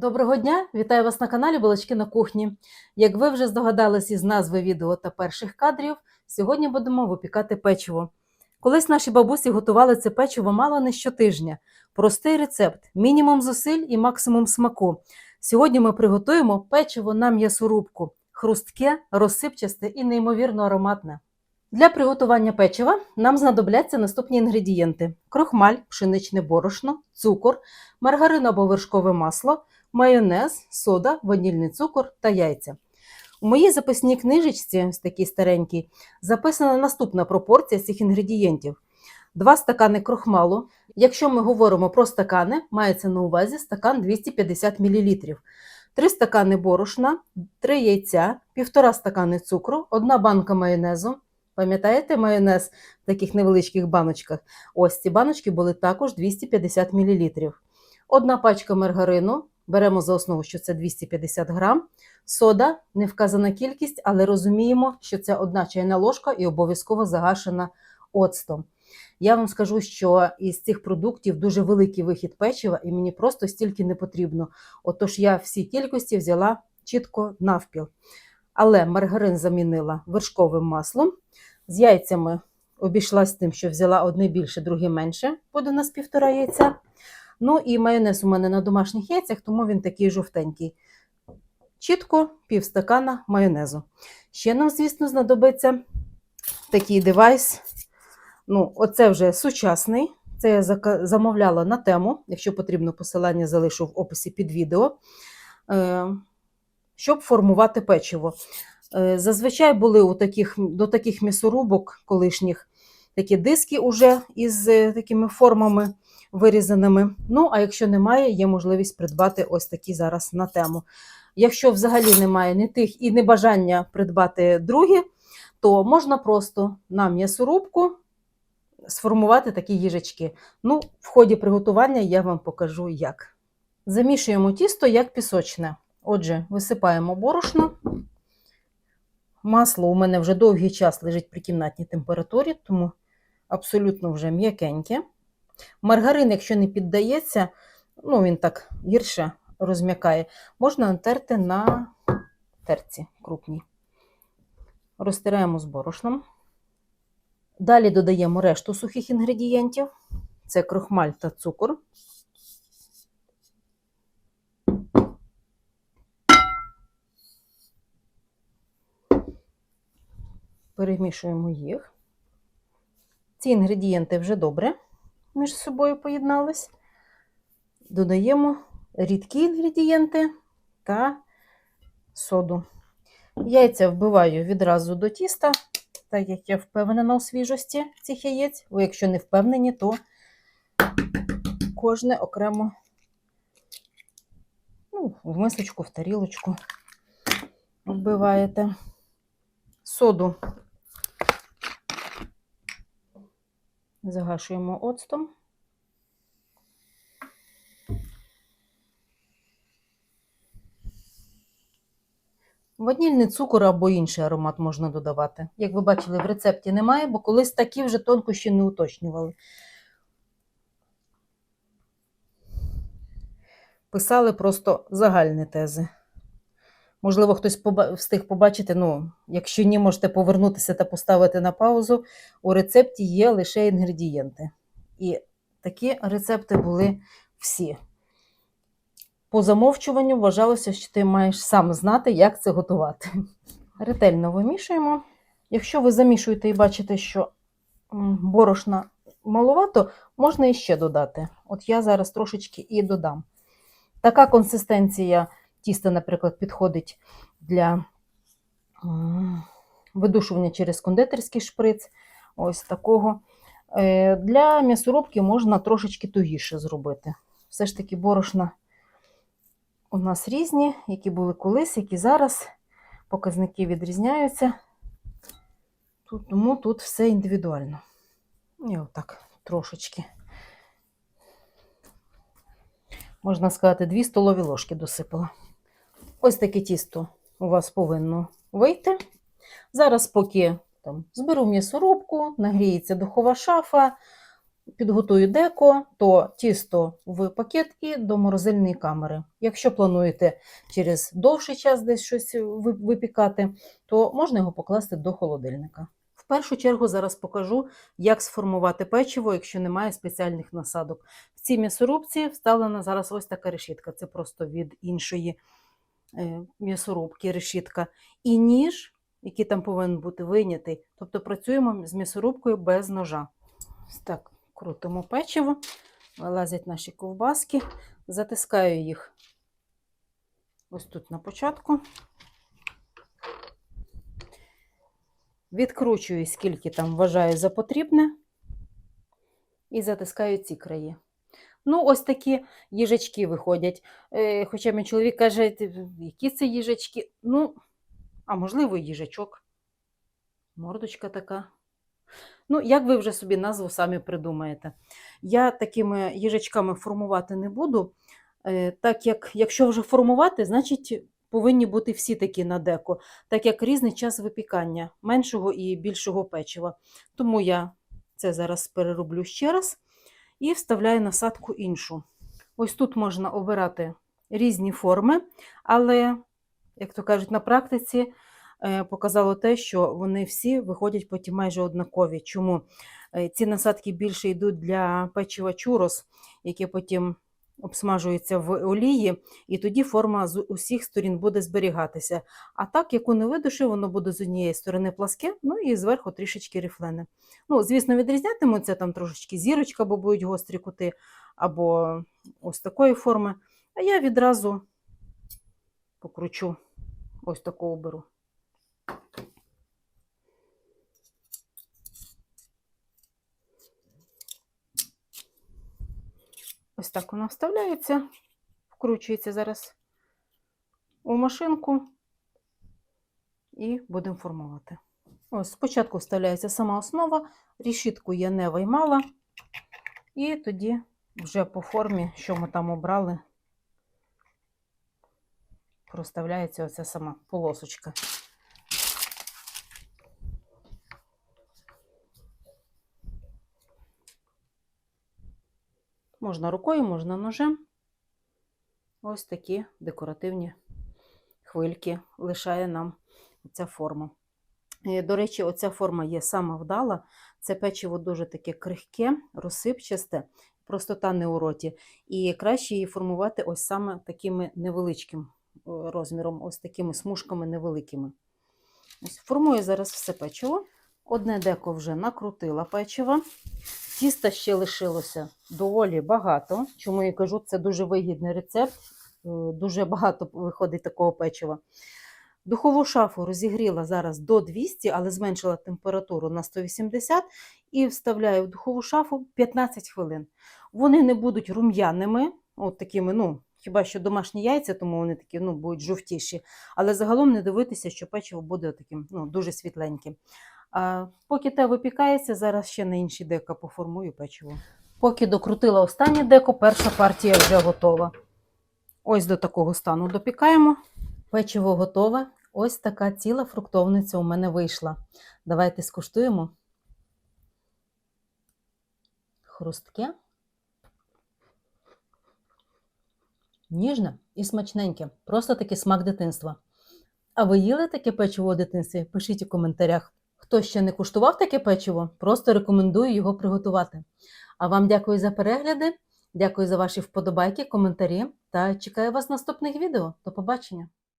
Доброго дня! Вітаю вас на каналі Балачки на кухні. Як ви вже здогадались із назви відео та перших кадрів, сьогодні будемо випікати печиво. Колись наші бабусі готували це печиво мало не щотижня. Простий рецепт, мінімум зусиль і максимум смаку. Сьогодні ми приготуємо печиво на м'ясорубку. Хрустке, розсипчасте і неймовірно ароматне. Для приготування печива нам знадобляться наступні інгредієнти: крохмаль, пшеничне борошно, цукор, маргарин або вершкове масло, майонез, сода, ванільний цукор та яйця. У моїй записній книжечці, ось такій старенькій, записана наступна пропорція цих інгредієнтів: 2 стакани крохмалу. Якщо ми говоримо про стакани, мається на увазі стакан 250 мл. 3 стакани борошна, 3 яйця, 1,5 стакани цукру, 1 банка майонезу. Пам'ятаєте майонез в таких невеличких баночках? Ось ці баночки були також 250 мл. Одна пачка маргарину, беремо за основу, що це 250 грам. Сода, не вказана кількість, але розуміємо, що це одна чайна ложка і обов'язково загашена оцтом. Я вам скажу, що із цих продуктів дуже великий вихід печива, і мені просто стільки не потрібно. Отож, я всі кількості взяла чітко навпіл. Але маргарин замінила вершковим маслом. З яйцями обійшлась тим, що взяла одне більше, друге менше, буде у нас півтора яйця. Ну і майонез у мене на домашніх яйцях, тому він такий жовтенький. Чітко пів стакана майонезу. Ще нам, звісно, знадобиться такий девайс. Ну, Оце вже сучасний. Це я замовляла на тему. Якщо потрібно, посилання залишу в описі під відео, е, щоб формувати печиво. Е, Зазвичай були у таких, до таких м'ясорубок колишніх такі диски уже із е, такими формами вирізаними. Ну, а якщо немає, є можливість придбати ось такі зараз на тему. Якщо взагалі немає ні тих і не бажання придбати другі, то можна просто на м'ясорубку сформувати такі їжачки. Ну, в ході приготування я вам покажу як. Замішуємо тісто як пісочне. Отже, висипаємо борошно. Масло у мене вже довгий час лежить при кімнатній температурі, тому абсолютно вже м'якеньке. Маргарин, якщо не піддається, ну він так гірше розм'якає, можна натерти на терці крупній. Розтираємо з борошном. Далі додаємо решту сухих інгредієнтів: це крохмаль та цукор. Перемішуємо їх. Ці інгредієнти вже добре між собою поєднались. Додаємо рідкі інгредієнти та соду. Яйця вбиваю відразу до тіста, так як я впевнена у свіжості цих яєць. Ви, якщо не впевнені, то кожне окремо ну, в мисочку, в тарілочку вбиваєте. Соду загашуємо оцтом. Ванільний цукор або інший аромат можна додавати. Як ви бачили, в рецепті немає, бо колись такі вже тонкощі не уточнювали. Писали просто загальні тези. Можливо, хтось встиг побачити. Ну, якщо ні, можете повернутися та поставити на паузу. У рецепті є лише інгредієнти. І такі рецепти були всі. По замовчуванню вважалося, що ти маєш сам знати, як це готувати. Ретельно вимішуємо. Якщо ви замішуєте і бачите, що борошна маловато, можна іще додати. От я зараз трошечки і додам. Така консистенція тіста, наприклад, підходить для видушування через кондитерський шприц. Ось такого. Е, Для м'ясорубки можна трошечки тугіше зробити. Все ж таки, борошна у нас різні, які були колись, які зараз. Показники відрізняються. Тут, тому тут все індивідуально. І отак трошечки. Можна сказати, 2 столові ложки досипала. Ось таке тісто у вас повинно вийти. Зараз, поки там, зберу м'ясорубку, нагріється духова шафа, підготую деко, то тісто в пакет і до морозильної камери. Якщо плануєте через довший час десь щось випікати, то можна його покласти до холодильника. В першу чергу зараз покажу, як сформувати печиво, якщо немає спеціальних насадок. В цій м'ясорубці вставлена зараз ось така решітка. Це просто від іншої м'ясорубки решітка. І ніж, який там повинен бути вийнятий. Тобто працюємо з м'ясорубкою без ножа. Так, крутимо печиво, вилазять наші ковбаски, затискаю їх ось тут на початку. Відкручую, скільки там вважаю за потрібне, і затискаю ці краї. Ну, ось такі їжачки виходять. Е, Хоча мій чоловік каже, які це їжачки? Ну, а можливо, їжачок. Мордочка така. Ну, як ви вже собі назву самі придумаєте. Я такими їжачками формувати не буду, е, так як якщо вже формувати, значить повинні бути всі такі на деко, так як різний час випікання меншого і більшого печива. Тому я це зараз перероблю ще раз і вставляю насадку іншу. Ось тут можна обирати різні форми, але, як то кажуть, на практиці е, показало те, що вони всі виходять потім майже однакові. Чому Е, ці насадки більше йдуть для печива чурос, яке потім обсмажується в олії, і тоді форма з усіх сторін буде зберігатися. А так, яку не видушу, воно буде з однієї сторони пласке, ну і зверху трішечки рифлене. Ну, звісно, відрізнятимуться там трошечки зірочка, бо будуть гострі кути, або ось такої форми. А я відразу покручу ось таку оберу. Ось так вона вставляється, вкручується зараз у машинку і будемо формувати. Ось спочатку вставляється сама основа, рішітку я не виймала, і тоді вже по формі, що ми там обрали, проставляється оця сама полосочка. Можна рукою, можна ножем. Ось такі декоративні хвильки лишає нам ця форма. Е, До речі, оця форма є сама вдала. Це печиво дуже таке крихке, розсипчасте, простота не у роті. І краще її формувати ось саме такими невеличким розміром, ось такими смужками невеликими. Ось формую зараз все печиво. Одне деко вже накрутила печиво. Тіста ще лишилося доволі багато. Чому я кажу, це дуже вигідний рецепт. е, Дуже багато виходить такого печива. Духову шафу розігріла зараз до 200, але зменшила температуру на 180 і вставляю в духову шафу 15 хвилин. Вони не будуть рум'яними, от такими, ну, хіба що домашні яйця, тому вони такі ну, будуть жовтіші. Але загалом не дивитися, що печиво буде таким ну, дуже світленьким. А поки те випікається, зараз ще на інші дека поформую печиво. Поки докрутила останнє деко, перша партія вже готова. Ось до такого стану допікаємо. Печиво готове. Ось така ціла фруктовниця у мене вийшла. Давайте скуштуємо. Хрустке. Ніжне і смачненьке. Просто такий смак дитинства. А ви їли таке печиво у дитинстві? Пишіть у коментарях. Хто ще не куштував таке печиво, просто рекомендую його приготувати. А вам дякую за перегляди, дякую за ваші вподобайки, коментарі та чекаю вас в наступних відео. До побачення!